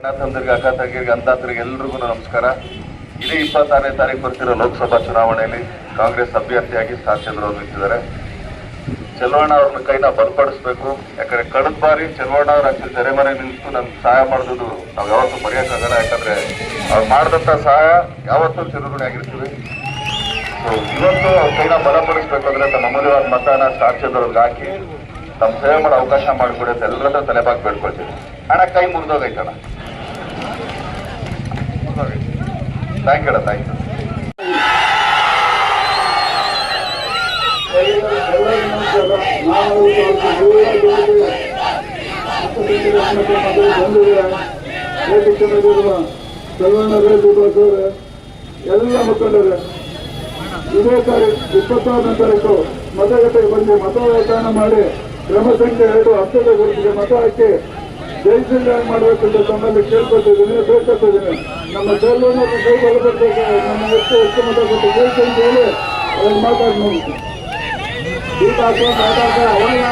ಅಣ್ಣ ತಂದರಿಗೆ ಅಕ್ಕ ತಂಗಿರಿಗೆ ಎಲ್ರಿಗೂ ನಮಸ್ಕಾರ. ಇದೇ ಇಪ್ಪತ್ತಾರನೇ ತಾರೀಕು ಬರ್ತಿರೋ ಲೋಕಸಭಾ ಚುನಾವಣೆಯಲ್ಲಿ ಕಾಂಗ್ರೆಸ್ ಅಭ್ಯರ್ಥಿಯಾಗಿ ಸ್ಟಾರ್ ಅವರು ನಿಂತಿದ್ದಾರೆ. ಚಲವಣ್ಣ ಅವ್ರನ್ನ ಕೈನ ಬಲಪಡಿಸ್ಬೇಕು. ಯಾಕಂದ್ರೆ ಕಳೆದ ಬಾರಿ ಚಲವಣ್ಣ ಅವ್ರ ಆಕ್ಚುಲಿ ತೆರೆಮರೆ ನಿಂತು ನಮ್ಗೆ ಸಹಾಯ ಮಾಡಿದ್ರು ನಾವು ಯಾವತ್ತೂ ಮರೆಯೋಕ್ಕಾಗಲ್ಲ ಯಾಕಂದ್ರೆ ಅವ್ರು ಮಾಡಿದಂಥ ಸಹಾಯ ಯಾವತ್ತೂ ಚಿರುಗುಣಿ ಆಗಿರ್ತೀವಿ ಸೊ ಇವತ್ತು ಅವ್ರ ಕೈನ ಬಲಪಡಿಸ್ಬೇಕು ಅಂದ್ರೆ ತಮ್ಮ ಅಮೂಲ್ಯವಾದ ಮತನ ಸ್ಟಾರ್ ಹಾಕಿ ತಮ್ಮ ಸೇವೆ ಮಾಡೋ ಅವಕಾಶ ಮಾಡಿಕೊಡಿ ಅಂತ ಎಲ್ಲರ ತಲೆಬಾಗಿ ಬೇಡ್ಕೊಳ್ತೀವಿ ಹಣ ಕೈ ಮುರಿದೋಗೈತಣ್ಣ ಥ್ಯಾಂಕ್ ಯು ಥ್ಯಾಂಕ್ ಯು ಎಲ್ಲ ಮುಖಂಡರೇ ಇದೇ ತಾರೀಕು ಇಪ್ಪತ್ತಾರನೇ ತಾರೀಕು ಮತಗಟ್ಟೆಗೆ ಬಂದು ಮತದಾನ ಮಾಡಿ, ಕ್ರಮ ಸಂಖ್ಯೆ ಎರಡು ಹತ್ತದ ಗುರುತಿಗೆ ಮತ ಹಾಕಿ ಜಯಶೀಲ ಅಂತ ತಮ್ಮಲ್ಲಿ ಕೇಳ್ಕೊತಿದ್ದೀನಿ ಬೇಡ್ಕೊತಿದ್ದೀನಿ ನಮ್ಮ ಚೆಲುವನ್ನು ಕೈ ಬರ್ಬೇಕು ನಮ್ಮ ಎಷ್ಟು ಎಷ್ಟು ಮತ ಕೊಟ್ಟು ಜಯಶೀಲ ಹೇಳಿ ಮಾತಾಡಿ ನೋಡಿ ಈಗ ಮಾತಾಡ್ತಾರೆ ಅವನಿಗೆ